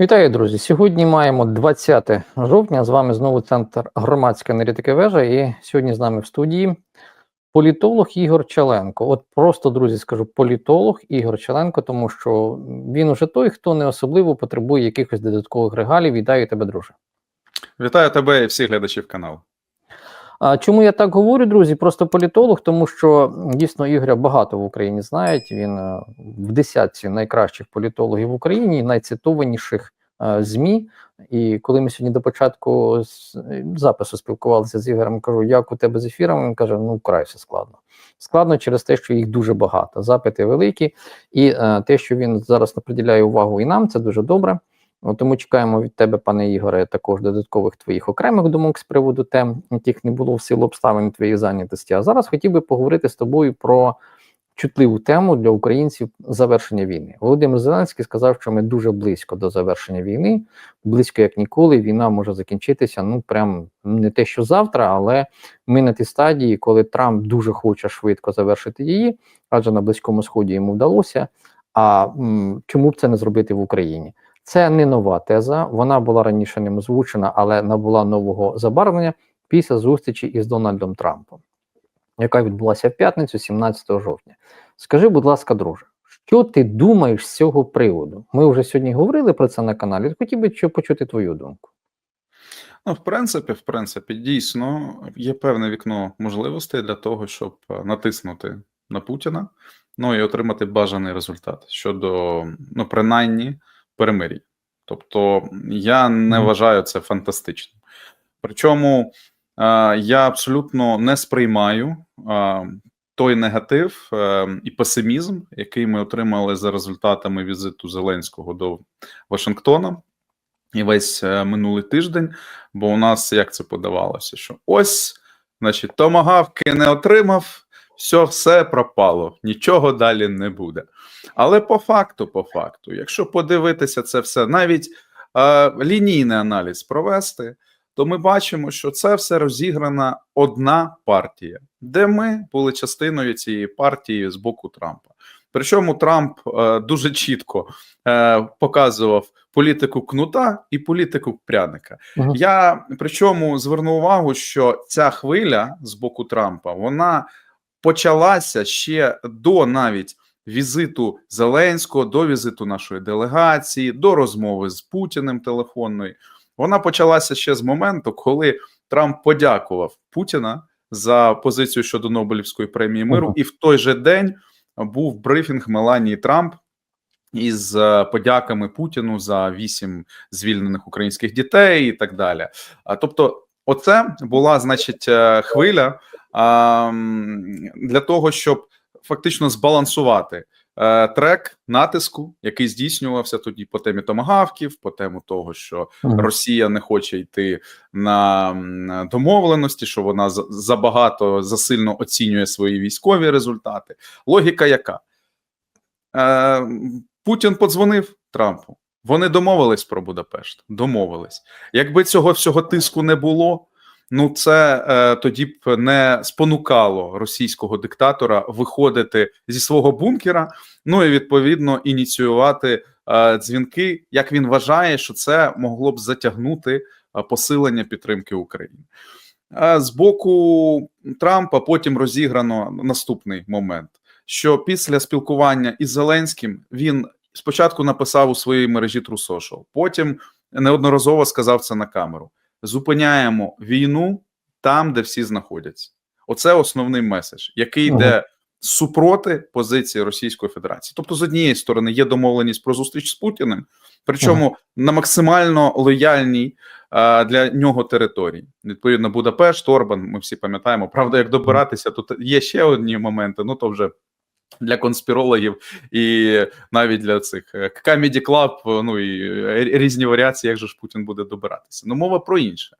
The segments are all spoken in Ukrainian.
Вітаю, друзі! Сьогодні маємо 20 жовтня. З вами знову центр громадської аналітики вежа. І сьогодні з нами в студії політолог Ігор Чаленко. От просто друзі, скажу політолог Ігор Чаленко, тому що він уже той, хто не особливо потребує якихось додаткових регалів. Вітаю тебе, друже. Вітаю тебе і всіх глядачів каналу. А чому я так говорю, друзі? Просто політолог, тому що дійсно Ігоря багато в Україні знають. Він е, в десятці найкращих політологів в Україні, найцитованіших е, ЗМІ. І коли ми сьогодні до початку запису спілкувалися з Ігорем, кажу, як у тебе з ефіром? Він каже: ну вкрай все складно. Складно через те, що їх дуже багато, запити великі, і е, те, що він зараз приділяє увагу і нам, це дуже добре. От Тому чекаємо від тебе, пане Ігоре, також додаткових твоїх окремих думок з приводу тем, яких не було в силу обставин твоєї зайнятості. А зараз хотів би поговорити з тобою про чутливу тему для українців завершення війни. Володимир Зеленський сказав, що ми дуже близько до завершення війни, близько як ніколи. Війна може закінчитися. Ну прям не те, що завтра, але ми на тій стадії, коли Трамп дуже хоче швидко завершити її, адже на близькому сході йому вдалося. А м, чому б це не зробити в Україні? Це не нова теза. Вона була раніше ним озвучена, але набула нового забарвлення після зустрічі із Дональдом Трампом, яка відбулася в п'ятницю, 17 жовтня. Скажи, будь ласка, друже, що ти думаєш з цього приводу? Ми вже сьогодні говорили про це на каналі. Хотів би почути твою думку. Ну, в принципі, в принципі, дійсно є певне вікно можливостей для того, щоб е, натиснути на Путіна, ну і отримати бажаний результат щодо, ну, принаймні, перемир'я. Тобто, я не вважаю це фантастичним. Причому е, я абсолютно не сприймаю е, той негатив е, і песимізм, який ми отримали за результатами візиту Зеленського до Вашингтона. І весь е, минулий тиждень, бо у нас як це подавалося, що ось, значить, томагавки не отримав, все, все пропало, нічого далі не буде. Але по факту, по факту, якщо подивитися це все, навіть е, лінійний аналіз провести, то ми бачимо, що це все розіграна одна партія, де ми були частиною цієї партії з боку Трампа. Причому Трамп е, дуже чітко е, показував політику кнута і політику пряника. Мгм. Я причому зверну увагу, що ця хвиля з боку Трампа вона почалася ще до навіть візиту Зеленського, до візиту нашої делегації, до розмови з Путіним телефонної. Вона почалася ще з моменту, коли Трамп подякував Путіна за позицію щодо Нобелівської премії миру, Ага. і в той же день був брифінг Меланії Трамп із е, подяками Путіну за вісім звільнених українських дітей і так далі. А тобто, оце була значить е, хвиля для того, щоб фактично збалансувати е, трек натиску, який здійснювався тоді по темі томагавків, по тему того, що Росія не хоче йти на домовленості, що вона забагато засильно оцінює свої військові результати. Логіка яка? Е, Путін подзвонив Трампу. Вони домовились про Будапешт. Домовились. Якби цього всього тиску не було, ну це е, тоді б не спонукало російського диктатора виходити зі свого бункера, ну і відповідно ініціювати е, дзвінки, як він вважає, що це могло б затягнути е, посилення підтримки України. Е, З боку Трампа потім розіграно наступний момент що після спілкування із Зеленським він спочатку написав у своїй мережі True Social, потім неодноразово сказав це на камеру: зупиняємо війну там, де всі знаходяться. Оце основний меседж, який Ага. йде супроти позиції Російської Федерації. Тобто, з однієї сторони, є домовленість про зустріч з Путіним, причому на максимально лояльній е, для нього території. Відповідно, Будапешт, Орбан, ми всі пам'ятаємо. Правда, як добиратися, тут є ще одні моменти, ну то вже для конспірологів і навіть для цих е, Comedy Club, е, ну і е, різні варіації, як же ж Путін буде добиратися. Ну, мова про інше.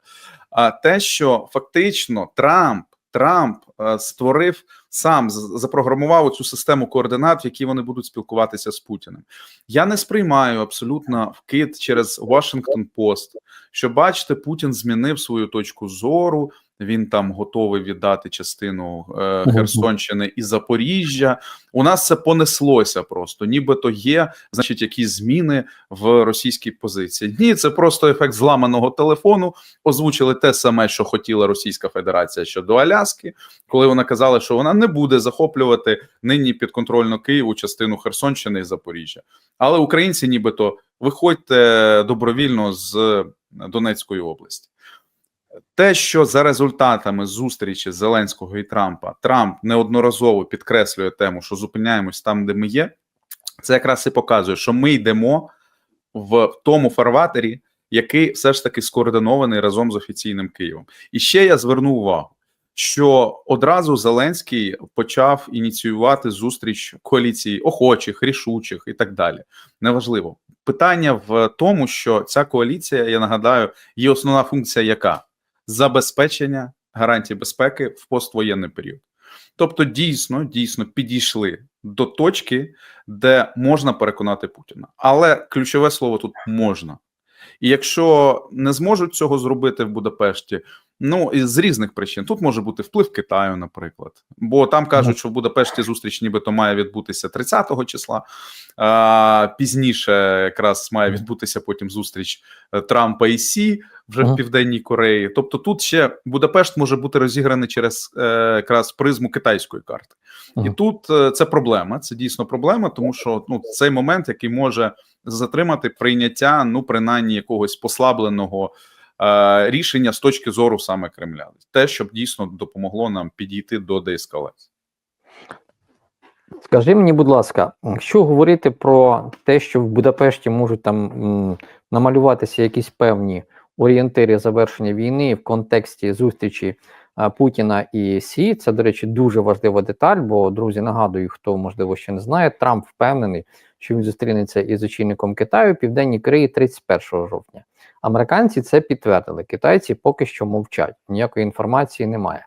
А те, що фактично Трамп Трамп створив сам запрограмував цю систему координат, в якій вони будуть спілкуватися з Путіним. Я не сприймаю абсолютно вкид через Washington Post, що бачите, Путін змінив свою точку зору Він там готовий віддати частину е, Херсонщини і Запоріжжя. У нас це понеслося просто, нібито є, значить, якісь зміни в російській позиції. Ні, це просто ефект зламаного телефону. Озвучили те саме, що хотіла Російська Федерація щодо Аляски, коли вона казала, що вона не буде захоплювати нині підконтрольну Києву частину Херсонщини і Запоріжжя. Але українці, нібито, виходьте добровільно з Донецької області. Те, що за результатами зустрічі Зеленського і Трампа Трамп неодноразово підкреслює тему, що зупиняємось там, де ми є, це якраз і показує, що ми йдемо в тому фарватері, який все ж таки скоординований разом з офіційним Києвом. І ще я зверну увагу, що одразу Зеленський почав ініціювати зустріч коаліції охочих, рішучих і так далі. Неважливо. Питання в тому, що ця коаліція, я нагадаю, її основна функція яка? Забезпечення гарантій безпеки в поствоєнний період. Тобто, дійсно, дійсно підійшли до точки, де можна переконати Путіна. Але ключове слово тут можна. І якщо не зможуть цього зробити в Будапешті, ну і з різних причин тут може бути вплив Китаю, наприклад, бо там кажуть, що в Будапешті зустріч, нібито має відбутися 30-го числа. А пізніше якраз має відбутися потім зустріч е, Трампа і Сі вже Ага. в південній Кореї. Тобто, тут ще Будапешт може бути розіграний через е, якраз призму китайської карти, і тут е, це проблема. Це дійсно проблема, тому що ну цей момент, який може затримати прийняття, ну принаймні якогось послабленого рішення з точки зору саме Кремля, те, щоб дійсно допомогло нам підійти до деескалації. Скажи мені, будь ласка, якщо говорити про те, що в Будапешті можуть там намалюватися якісь певні орієнтири завершення війни в контексті зустрічі а, Путіна і Сі, це, до речі, дуже важлива деталь, бо, друзі, нагадую, хто можливо ще не знає, Трамп впевнений, що він зустрінеться із очільником Китаю в Південній Кореї 31 жовтня. Американці це підтвердили. Китайці поки що мовчать, ніякої інформації немає.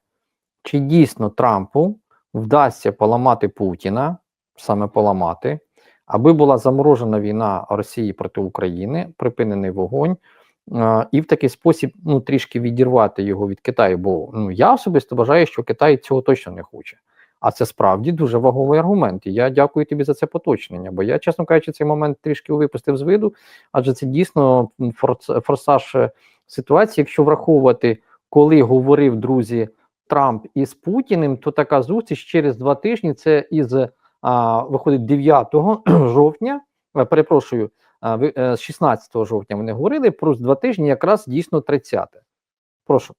Чи дійсно Трампу вдасться поламати Путіна, саме поламати, аби була заморожена війна Росії проти України, припинений вогонь, і в такий спосіб ну, трішки відірвати його від Китаю. Бо ну, я особисто вважаю, що Китай цього точно не хоче. А це справді дуже ваговий аргумент. І я дякую тобі за це поточнення. Бо я, чесно кажучи, цей момент трішки випустив з виду, адже це дійсно форсаж е, ситуації, якщо враховувати, коли говорив друзі Трамп із Путіним, то така зустріч через два тижні. Це із а, виходить 9 жовтня. е, Перепрошую, а, ви- е, з 16 жовтня вони говорили про два тижні, якраз дійсно 30. Прошу.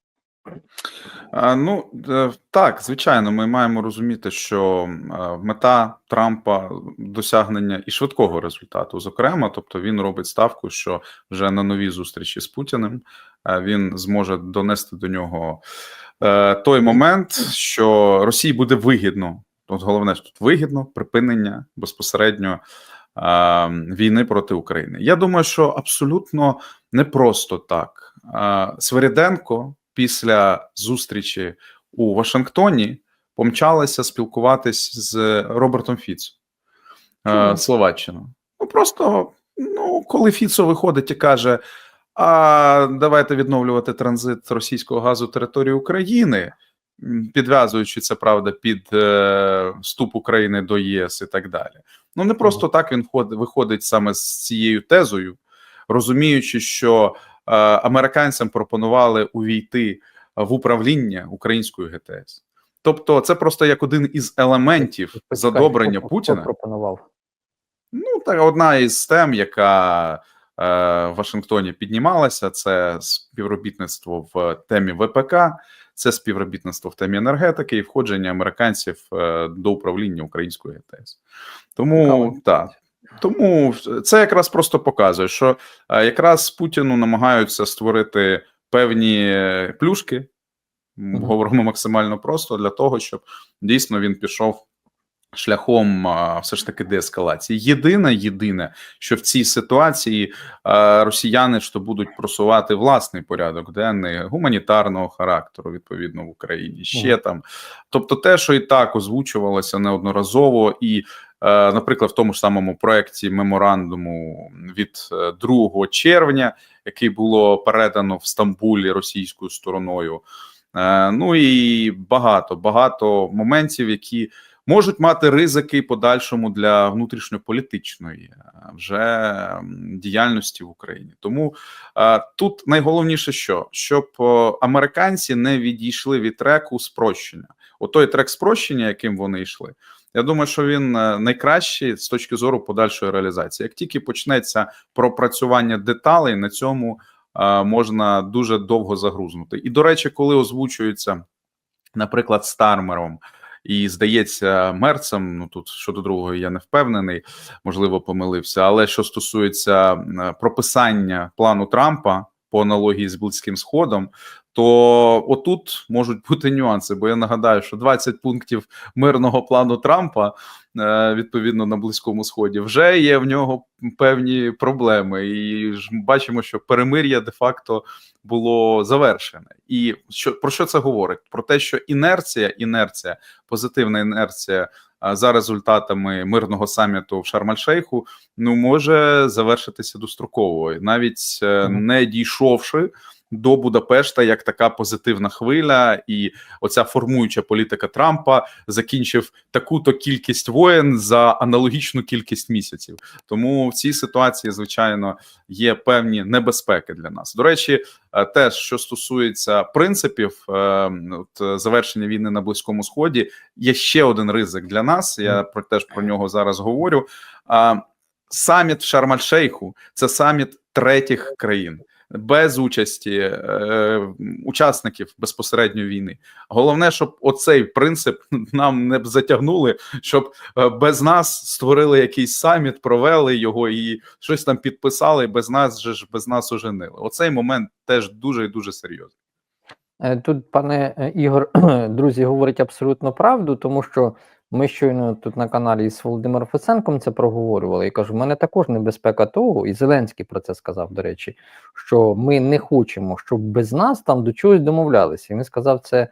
А, Ну е, так, звичайно, ми маємо розуміти, що е, мета Трампа досягнення і швидкого результату, зокрема, тобто він робить ставку, що вже на новій зустрічі з Путіним е, він зможе донести до нього е, той момент, що Росії буде вигідно. От головне що тут вигідно припинення безпосередньо е, війни проти України. Я думаю, що абсолютно не просто так. Е, Свириденко після зустрічі у Вашингтоні помчалася спілкуватись з Робертом Фіцо е, Словаччину. Ну просто ну, коли Фіцо виходить і каже: А давайте відновлювати транзит російського газу території України, підв'язуючи це правда під е, вступ України до ЄС і так далі. Ну не просто так він вход- виходить саме з цією тезою, розуміючи, що американцям пропонували увійти в управління українською ГТС. Тобто, це просто як один із елементів задобрення хто- хто Путіна. пропонував. Ну, так, одна із тем, яка е, в Вашингтоні піднімалася, це співробітництво в темі ВПК, це співробітництво в темі енергетики і входження американців е, до управління українською ГТС. Тому так. Тому це якраз просто показує, що е, якраз Путіну намагаються створити певні е, плюшки, говоримо максимально просто для того, щоб дійсно він пішов шляхом все ж таки деескалації. Єдине, єдине, що в цій ситуації росіяни ж то будуть просувати власний порядок денний гуманітарного характеру, відповідно в Україні. Ще Мгм. там, тобто, те, що і так озвучувалося неодноразово, і, е, наприклад, в тому ж самому проекті меморандуму від е, 2 червня, який було передано в Стамбулі російською стороною. Е, Ну і багато багато моментів, які можуть мати ризики подальшому для внутрішньополітичної е, вже діяльності в Україні. Тому е, тут найголовніше, що щоб е, американці не відійшли від треку спрощення. Отой трек спрощення, яким вони йшли. Я думаю, що він е, найкращий з точки зору подальшої реалізації. Як тільки почнеться пропрацювання деталей, на цьому е, можна дуже довго загрузнути. І до речі, коли озвучується, наприклад, Стармером. І здається, мерцем. Ну тут щодо другого я не впевнений, можливо, помилився. Але що стосується е, прописання плану Трампа по аналогії з Близьким Сходом, то отут можуть бути нюанси. Бо я нагадаю, що 20 пунктів мирного плану Трампа е, відповідно на Близькому Сході вже є в нього певні проблеми, і ж бачимо, що перемир'я де-факто було завершене. І що про що це говорить? Про те, що інерція, інерція, позитивна інерція за результатами мирного саміту в Шарм-Аль-Шейху, ну може завершитися достроково, навіть е, Мгм. не дійшовши. До Будапешта як така позитивна хвиля, і оця формуюча політика Трампа закінчив таку-то кількість воєн за аналогічну кількість місяців. Тому в цій ситуації, звичайно, є певні небезпеки для нас. До речі, е, теж що стосується принципів е, от, е, завершення війни на близькому сході, є ще один ризик для нас. Я про теж про нього зараз говорю. Саміт в Шарм-Аль-Шейху – це саміт третіх країн. Без участі е, учасників безпосередньо війни, головне, щоб оцей принцип нам не затягнули, щоб е, без нас створили якийсь саміт, провели його і щось там підписали. Без нас же ж без нас оженили. Оцей момент теж дуже і дуже серйозний. Е, Тут, пане е, Ігор, друзі, говорить абсолютно правду, тому що ми щойно тут на каналі з Володимиром Фесенком це проговорювали. І кажу, в мене також небезпека того, і Зеленський про це сказав, до речі, що ми не хочемо, щоб без нас там до чогось домовлялися. І він сказав це е,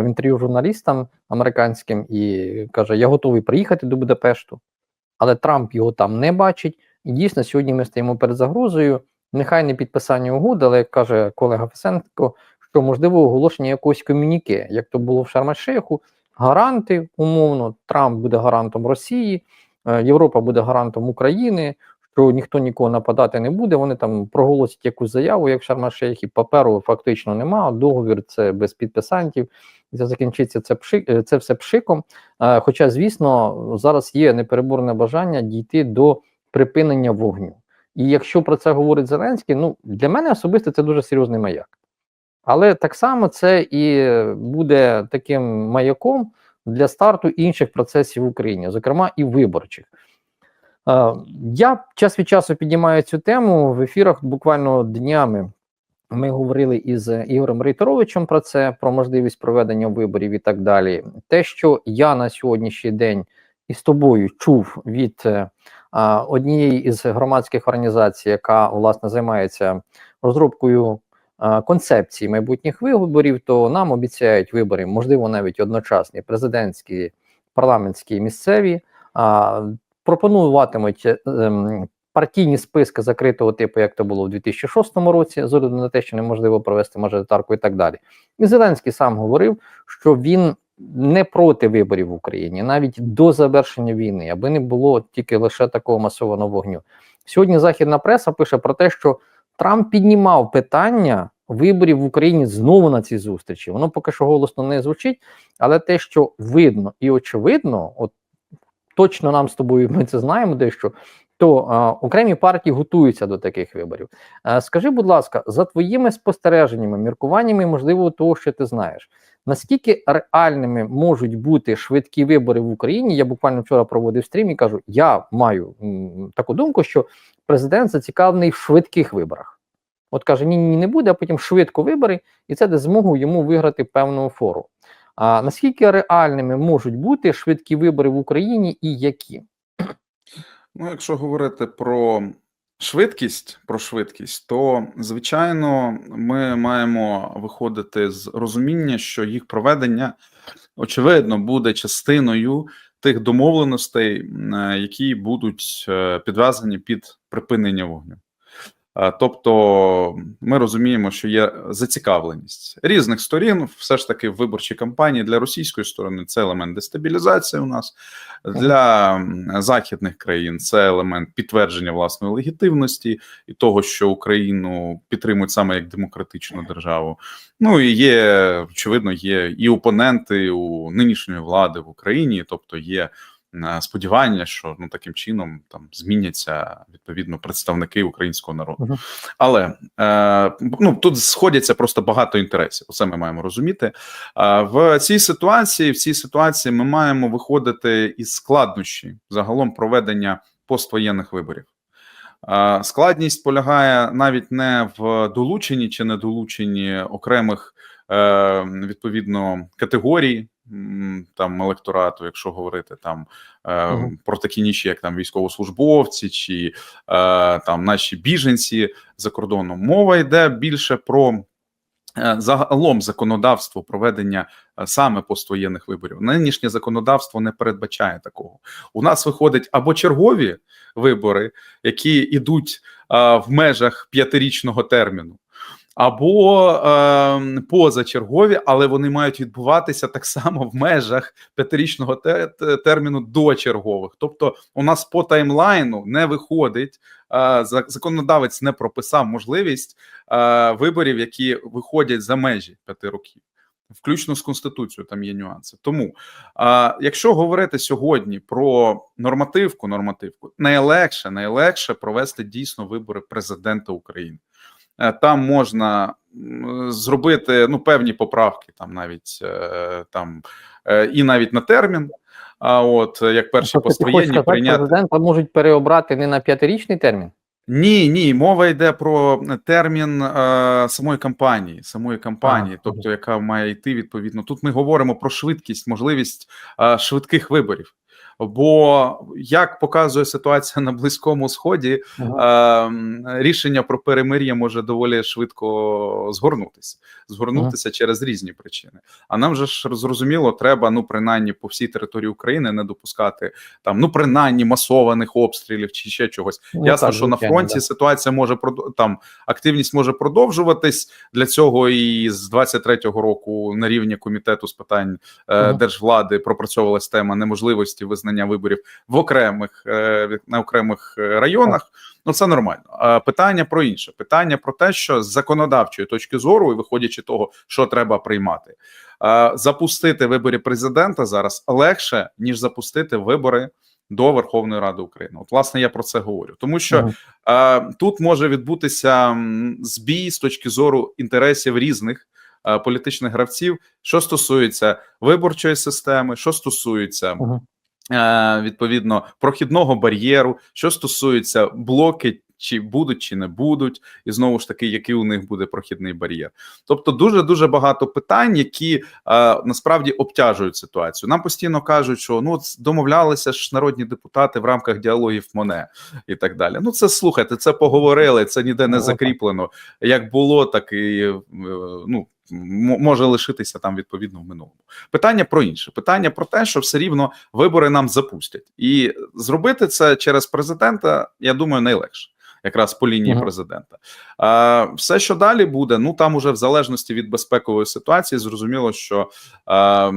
в інтерв'ю журналістам американським і каже: Я готовий приїхати до Будапешту, але Трамп його там не бачить. І дійсно, сьогодні ми стоїмо перед загрозою. Нехай не підписання угоди, але як каже колега Фесенко, що можливо оголошення якогось комюніке, як то було в Шарм-Аль-Шейху, гаранти умовно, Трамп буде гарантом Росії, е, Європа буде гарантом України, що ніхто нікого нападати не буде. Вони там проголосять якусь заяву, як в Шарм-Аль-Шейхі, паперу фактично немає, договір це без підписантів. І Це закінчиться це пшик, е, це все пшиком. Е, Хоча, звісно, зараз є непереборне бажання дійти до припинення вогню. І якщо про це говорить Зеленський, ну для мене особисто це дуже серйозний маяк. Але так само це і буде таким маяком для старту інших процесів в Україні, зокрема і виборчих. Е, Я час від часу піднімаю цю тему в ефірах буквально днями. Ми говорили із Ігорем Рейтеровичем про це, про можливість проведення виборів і так далі. Те, що я на сьогоднішній день із тобою чув від е, однієї із громадських організацій, яка власне займається розробкою концепції майбутніх виборів, то нам обіцяють вибори, можливо, навіть одночасні, президентські, парламентські, і місцеві. Пропонуватимуть е, ем, партійні списки закритого типу, як то було в 2006 році, з огляду на те, що неможливо провести мажоритарку і так далі. І Зеленський сам говорив, що він не проти виборів в Україні, навіть до завершення війни, аби не було тільки лише такого масованого вогню. Сьогодні західна преса пише про те, що Трамп піднімав питання виборів в Україні знову на цій зустрічі. Воно поки що голосно не звучить, але те, що видно і очевидно, от точно нам з тобою ми це знаємо, дещо. То а, окремі партії готуються до таких виборів. А, скажи, будь ласка, за твоїми спостереженнями, міркуваннями, можливо, того, що ти знаєш, наскільки реальними можуть бути швидкі вибори в Україні? Я буквально вчора проводив стрім і кажу: я маю м, таку думку, що президент зацікавлений в швидких виборах. От каже: ні, ні, не буде, а потім швидко вибори, і це дасть змогу йому виграти певну фору. А наскільки реальними можуть бути швидкі вибори в Україні і які? Ну, якщо говорити про швидкість, про швидкість, то звичайно ми маємо виходити з розуміння, що їх проведення очевидно буде частиною тих домовленостей, е, які будуть підвезені підв'язані під припинення вогню. Е, Тобто ми розуміємо, що є зацікавленість різних сторін, все ж таки в виборчій кампанії для російської сторони це елемент дестабілізації у нас, для західних країн це елемент підтвердження власної легітимності і того, що Україну підтримують саме як демократичну державу. Ну і є, очевидно, є і опоненти у нинішньої влади в Україні, тобто є сподівання, що ну таким чином там зміняться відповідно представники українського народу. Мгм. Але е, ну тут сходяться просто багато інтересів. Це ми маємо розуміти. А в цій ситуації, в цій ситуації, ми маємо виходити із складнощі загалом проведення поствоєнних виборів. А, Складність полягає навіть не в долученні чи недолученні окремих е, відповідно категорій там електорату, якщо говорити там е, Мгм. про такі ніші, як там військовослужбовці чи е, там наші біженці за кордоном. Мова йде більше про е, загалом законодавство проведення е, саме поствоєнних виборів. Нинішнє законодавство не передбачає такого. У нас виходить або чергові вибори, які йдуть е, в межах п'ятирічного терміну. Або е, позачергові, але вони мають відбуватися так само в межах п'ятирічного те- те- терміну до чергових. Тобто, у нас по таймлайну не виходить. Е, за- законодавець не прописав можливість е, виборів, які виходять за межі п'яти років, включно з конституцією. Там є нюанси. Тому, е, якщо говорити сьогодні про нормативку, нормативку найлегше, найлегше провести дійсно вибори президента України. Е, Там можна зробити ну певні поправки, там навіть е, там е, і навіть на термін. А от як перші сказати, прийняти. президента можуть переобрати не на п'ятирічний термін. Ні, ні, мова йде про термін е, самої кампанії, самої кампанії, Ага. тобто яка має йти відповідно. Тут ми говоримо про швидкість, можливість е, швидких виборів. Бо як показує ситуація на близькому сході, Ага. е, рішення про перемир'я може доволі швидко згорнутися, згорнутися через різні причини. А нам же ж зрозуміло, треба ну принаймні по всій території України не допускати там ну принаймні масованих обстрілів чи ще чогось. Ну, Ясно, так, що на фронті да. ситуація може там активність може продовжуватись. Для цього і з 23-го року на рівні комітету з питань е, Мгм. держвлади пропрацьовувалась тема неможливості визнання виборів в окремих е, на окремих е, районах. Ну це нормально. А питання про інше питання про те, що з законодавчої точки зору, і виходячи того, що треба приймати, е, запустити вибори президента зараз легше ніж запустити вибори до Верховної Ради України. От, власне, я про це говорю, тому що Мгм. е, тут може відбутися збій з точки зору інтересів різних. е, Політичних гравців, що стосується виборчої системи, що стосується Мгм. е, відповідно прохідного бар'єру, що стосується блоки, чи будуть, чи не будуть, і знову ж таки, який у них буде прохідний бар'єр. Тобто, дуже дуже багато питань, які е, насправді обтяжують ситуацію. Нам постійно кажуть, що ну домовлялися ж народні депутати в рамках діалогів Моне і так далі. Ну це слухайте, це поговорили, це ніде не Ну, закріплено. Як було, так і е, ну. Може лишитися там відповідно в минулому. Питання про інше. Питання про те, що все рівно вибори нам запустять, і зробити це через президента, я думаю, найлегше. Якраз по лінії Мгм. президента, а, все, що далі буде, ну там уже в залежності від безпекової ситуації, зрозуміло, що а,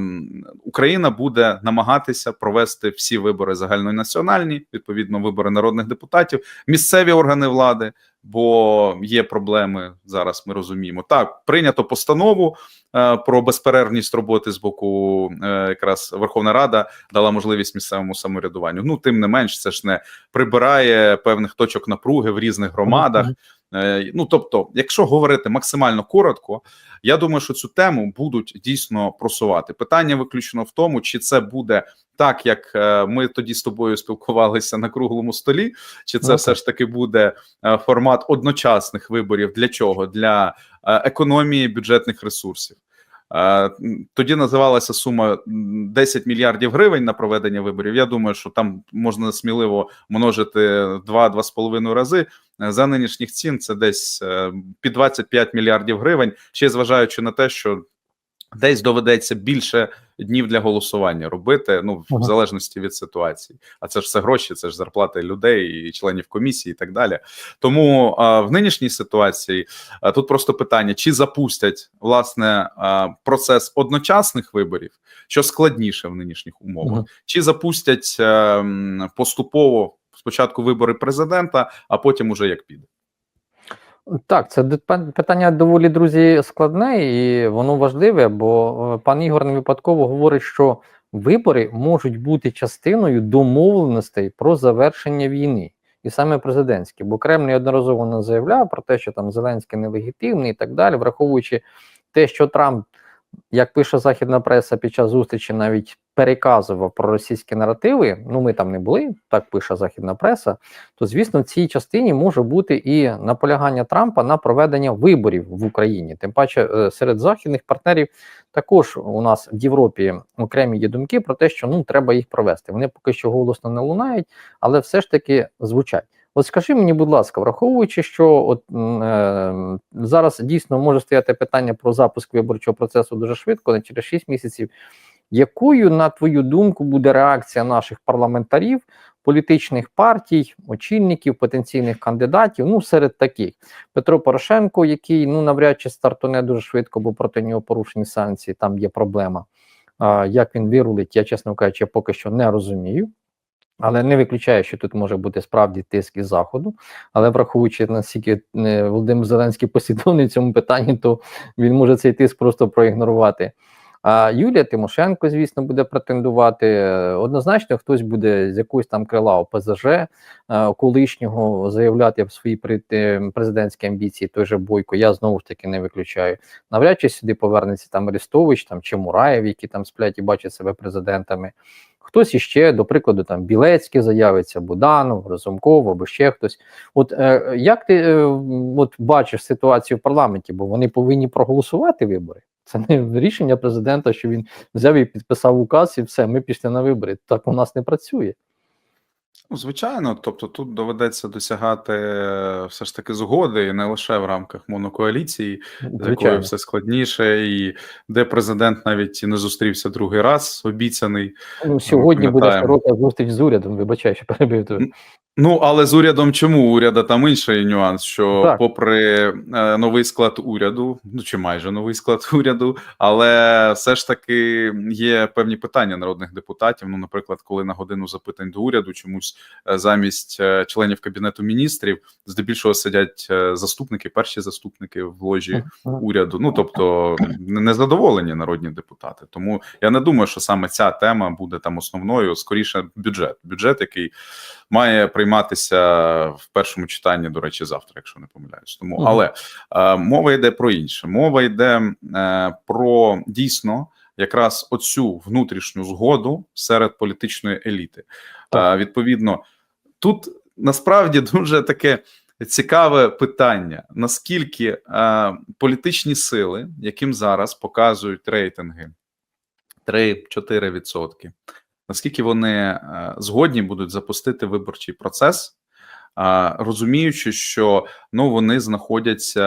Україна буде намагатися провести всі вибори загальнонаціональні, відповідно, вибори народних депутатів, місцеві органи влади, бо є проблеми зараз. Ми розуміємо. Так, прийнято постанову е, про безперервність роботи з боку е, якраз Верховна Рада дала можливість місцевому самоврядуванню. Ну тим не менш, це ж не прибирає певних точок напруги в різних громадах. Е, Ну тобто, якщо говорити максимально коротко, я думаю, що цю тему будуть дійсно просувати. Питання виключно в тому, чи це буде так, як е, ми тоді з тобою спілкувалися на круглому столі, чи це okay. все ж таки буде е, формат одночасних виборів. Для чого? Для економії бюджетних ресурсів. Е, Тоді називалася сума м, 10 мільярдів гривень на проведення виборів. Я думаю, що там можна сміливо множити 2-2,5 рази. Е, За нинішніх цін це десь е, під 25 мільярдів гривень, ще зважаючи на те, що Десь доведеться більше днів для голосування робити, ну в Ага. залежності від ситуації. А це ж все гроші, це ж зарплати людей і членів комісії, і так далі. Тому а, в нинішній ситуації а, тут просто питання: чи запустять власне а, процес одночасних виборів, що складніше в нинішніх умовах, Мгм. чи запустять е, м, поступово спочатку вибори президента, а потім уже як піде. Так, це питання доволі друзі складне і воно важливе, бо е, пан Ігор не випадково говорить, що вибори можуть бути частиною домовленостей про завершення війни, і саме президентські, бо Кремль неодноразово не заявляв про те, що там Зеленський нелегітимний і так далі, враховуючи те, що Трамп, як пише західна преса, під час зустрічі навіть переказував про російські наративи. Ну ми там не були, так пише західна преса то звісно в цій частині може бути і наполягання Трампа на проведення виборів в Україні. Тим паче е, серед західних партнерів також у нас в Європі окремі є думки про те, що ну треба їх провести. Вони поки що голосно не лунають, але все ж таки звучать. От скажи мені, будь ласка, враховуючи, що от е, зараз дійсно може стояти питання про запуск виборчого процесу дуже швидко, не через 6 місяців. Якою, на твою думку, буде реакція наших парламентарів, політичних партій, очільників, потенційних кандидатів? Ну, серед таких Петро Порошенко, який ну навряд чи стартуне дуже швидко, бо проти нього порушені санкції, там є проблема. А, як він вирулить, я чесно кажучи, поки що не розумію. Але не виключаю, що тут може бути справді тиск із заходу. Але враховуючи наскільки е, Володимир Зеленський послідовний цьому питанні, то він може цей тиск просто проігнорувати. А Юлія Тимошенко, звісно, буде претендувати. Однозначно, хтось буде з якогось там крила ОПЗЖ е, колишнього заявляти в свої е, президентські амбіції. Той же Бойко. Я знову ж таки не виключаю. Навряд чи сюди повернеться там Арестович там чи Мураєв, які там сплять і бачать себе президентами. Хтось іще, до прикладу, там Білецький заявиться, Буданов, Разумков або ще хтось. От е, як ти е, от бачиш ситуацію в парламенті? Бо вони повинні проголосувати вибори. Це не рішення президента, що він взяв і підписав указ, і все, ми пішли на вибори. Так у нас не працює. Ну, звичайно, тобто тут доведеться досягати е, все ж таки згоди, і не лише в рамках монокоаліції, з якою все складніше, і де президент навіть і не зустрівся другий раз, обіцяний. Ну, сьогодні буде широка зустріч з урядом. Вибачай, що перебив тебе. Ну, але з урядом чому? Уряда там інший нюанс, що Так. попри е, новий склад уряду, ну чи майже новий склад уряду, але все ж таки є певні питання народних депутатів. Ну, наприклад, коли на годину запитань до уряду чомусь е, замість е, членів кабінету міністрів здебільшого сидять е, заступники, перші заступники в ложі уряду. Ну тобто незадоволені народні депутати. Тому я не думаю, що саме ця тема буде там основною. Скоріше, бюджет. Бюджет, який має прийматися в першому читанні, до речі, завтра, якщо не помиляюсь. Тому але е, мова йде про інше. Мова йде е, про дійсно якраз оцю внутрішню згоду серед політичної еліти. Е, відповідно, тут насправді дуже таке. Цікаве питання: наскільки е, політичні сили, яким зараз показують рейтинги 3-4 відсотки, наскільки вони е, згодні будуть запустити виборчий процес, розуміючи, що ну вони знаходяться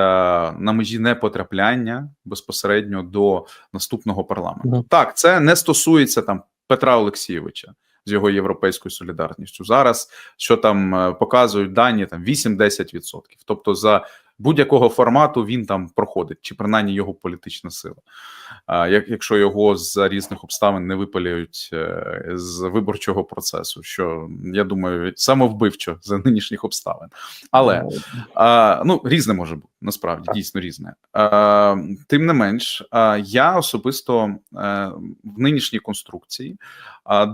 на межі непотрапляння безпосередньо до наступного парламенту. Мгм. Так, це не стосується там Петра Олексійовича. З його європейською солідарністю зараз, що там е, показують дані, там 8-10%. Тобто, за будь-якого формату він там проходить, чи принаймні його політична сила. Як якщо його з різних обставин не випалюють е, з виборчого процесу, що я думаю, самовбивчо за нинішніх обставин, але Ну, ну різне може бути насправді дійсно різне. Тим не менш, я особисто е, в нинішній конструкції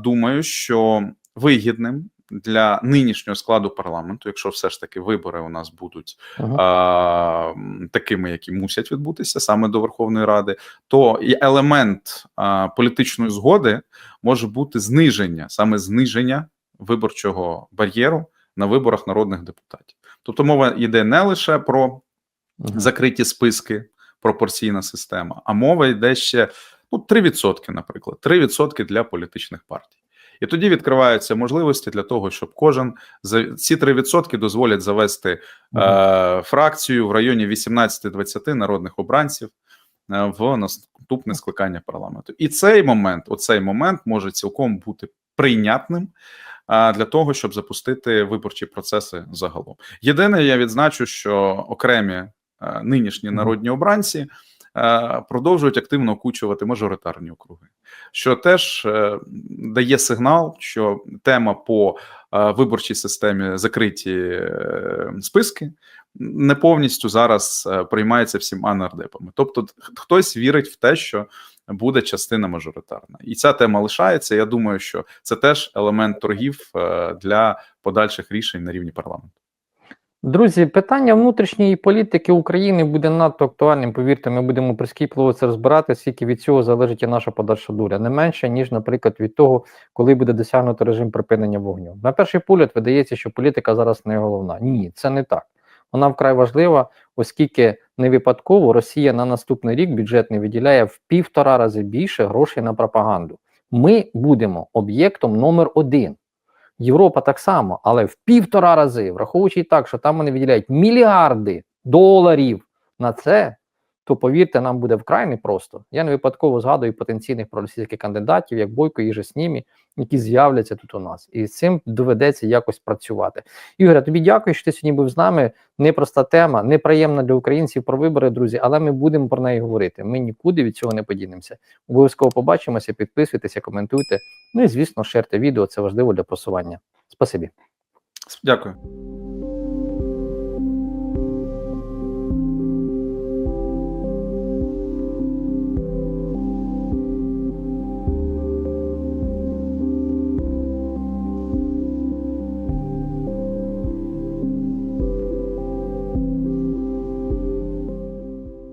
думаю, що вигідним для нинішнього складу парламенту, якщо все ж таки вибори у нас будуть Мгм. а, такими, які мусять відбутися саме до Верховної Ради, то і елемент а, політичної згоди може бути зниження, саме зниження виборчого бар'єру на виборах народних депутатів. Тобто мова йде не лише про Мгм. закриті списки, пропорційна система, а мова йде ще ну, 3%, наприклад, 3% для політичних партій. І тоді відкриваються можливості для того, щоб кожен за ці 3% дозволять завести е, фракцію в районі 18-20 народних обранців е, в наступне скликання парламенту. І цей момент, оцей момент може цілком бути прийнятним а, для того, щоб запустити виборчі процеси загалом. Єдине, я відзначу, що окремі е, нинішні народні обранці е, продовжують активно окучувати мажоритарні округи, що теж е, дає сигнал, що тема по е, виборчій системі закриті е, списки не повністю зараз е, приймається всіма нардепами. Тобто, хтось вірить в те, що буде частина мажоритарна, і ця тема лишається. Я думаю, що це теж елемент торгів е, для подальших рішень на рівні парламенту. Друзі, питання внутрішньої політики України буде надто актуальним. Повірте, ми будемо прискіпливо це розбирати, скільки від цього залежить і наша подальша доля. Не менше, ніж, наприклад, від того, коли буде досягнуто режим припинення вогню. На перший погляд видається, що політика зараз не головна. Ні, це не так. Вона вкрай важлива, оскільки не випадково Росія на наступний рік бюджетний виділяє в півтора рази більше грошей на пропаганду. Ми будемо об'єктом номер один. Європа так само, але в півтора рази, враховуючи так, що там вони виділяють мільярди доларів на це, то повірте, нам буде вкрай непросто. Я не випадково згадую потенційних проросійських кандидатів, як Бойко і Снімі, які з'являться тут у нас. І з цим доведеться якось працювати. Ігоре, тобі дякую, що ти сьогодні був з нами. Непроста тема, неприємна для українців про вибори, друзі, але ми будемо про неї говорити. Ми нікуди від цього не подінемося. Обов'язково побачимося, підписуйтеся, коментуйте. Ну і звісно, шерте відео, це важливо для просування. Спасибі. Дякую.